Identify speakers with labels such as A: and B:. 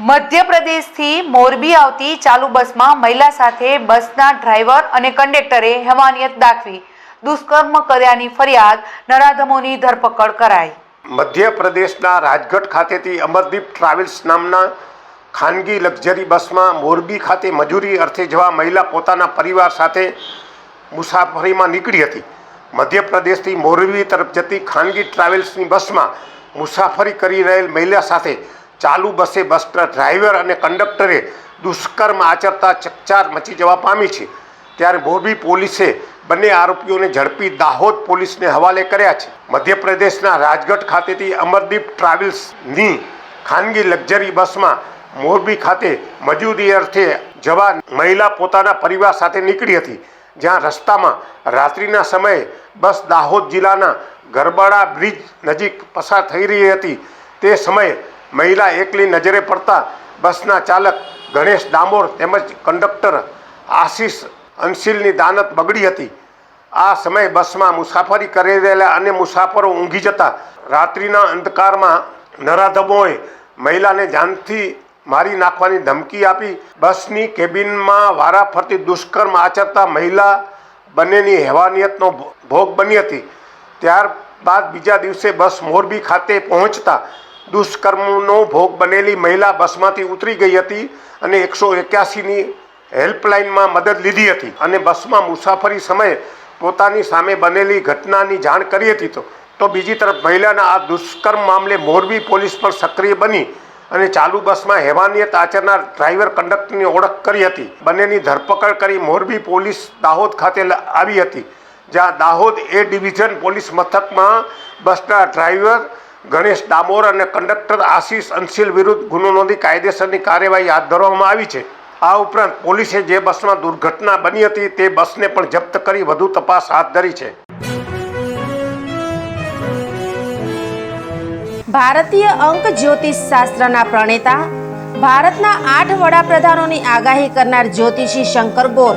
A: મધ્યપ્રદેશથી મોરબી આવતી ચાલુ બસમાં મહિલા સાથે બસના ડ્રાઈવર અને કંડક્ટરે હેમાનિયત દાખવી, દુષ્કર્મ કર્યાની ફરિયાદ, નરાધમોની ધરપકડ કરાઈ.
B: મધ્યપ્રદેશના રાજગઢ ખાતેથી અમરદીપ ટ્રાવેલ્સ નામના ખાનગી લક્ઝરી બસમાં મોરબી ખાતે મજૂરી અર્થે જવા મહિલા પોતાના પરિવાર સાથે મુસાફરીમાં નીકળી હતી. મધ્યપ્રદેશથી મોરબી તરફ જતી ખાનગી ટ્રાવેલ્સની બસમાં મુસાફરી કરી રહેલ મહિલા સાથે ચાલુ બસે બસ ડ્રાઈવર અને કંડક્ટરે દુષ્કર્મ આચરતા ચકચાર મચી જવા પામી છે. ત્યારે મોરબી પોલીસે બંને આરોપીઓને ઝડપી દાહોદ પોલીસને હવાલે કર્યા છે. મધ્યપ્રદેશના રાજગઢ ખાતેથી અમરદીપ ટ્રાવેલ્સની ખાનગી લક્ઝરી બસમાં મોરબી ખાતે મજૂરી અર્થે જવા મહિલા પોતાના પરિવાર સાથે નીકળી હતી, જ્યાં રસ્તામાં રાત્રિના સમયે બસ દાહોદ જિલ્લાના ગરબાડા બ્રિજ નજીક પસાર થઈ રહી હતી. તે સમયે મહિલા એકલી નજરે પડતા બસના ચાલક ગણેશ ડામોર તેમજ કંડક્ટર આશીષ અંશીલની દાનત બગડી હતી. આ સમયે બસમાં મુસાફરી કરી રહેલા અને મુસાફરો ઊંઘી જતા રાત્રિના અંધકારમાં નરાધમોએ મહિલાને જાનથી મારી નાખવાની ધમકી આપી. બસની કેબિનમાં વારાફરતી દુષ્કર્મ આચરતા મહિલા બંનેની હેવાનિયતનો ભોગ બની હતી. ત્યારબાદ બીજા દિવસે બસ મોરબી ખાતે પહોંચતા દુષ્કર્મનો ભોગ બનેલી મહિલા બસમાંથી ઉતરી ગઈ હતી અને એકસો એક્યાસીની હેલ્પલાઇનમાં મદદ લીધી હતી અને બસમાં મુસાફરી સમયે પોતાની સામે બનેલી ઘટનાની જાણ કરી હતી તો તો બીજી તરફ મહિલાના આ દુષ્કર્મ મામલે મોરબી પોલીસ પણ સક્રિય બની અને ચાલુ બસમાં હેવાનિયત આચરનાર ડ્રાઈવર કંડક્ટરની ઓળખ કરી હતી. બંનેની ધરપકડ કરી મોરબી પોલીસ દાહોદ ખાતે આવી હતી, જ્યાં દાહોદ એ ડિવિઝન પોલીસ મથકમાં બસના ડ્રાઈવર ગણેશ ડામોર અને કંડક્ટર આશીષ અંશીલ વિરુદ્ધ ગુનો નોંધી કાયદેસરની કાર્યવાહી હાથ ધરવામાં આવી છે. આ ઉપરાંત પોલીસે જે બસમાં દુર્ઘટના બની હતી તે બસને પણ જપ્ત કરી વધુ તપાસ હાથ ધરી છે.
C: ભારતીય અંક જ્યોતિષ શાસ્ત્રના પ્રણેતા, ભારતના આઠ વડાપ્રધાનોની આગાહી કરનાર જ્યોતિષી શંકર ગોર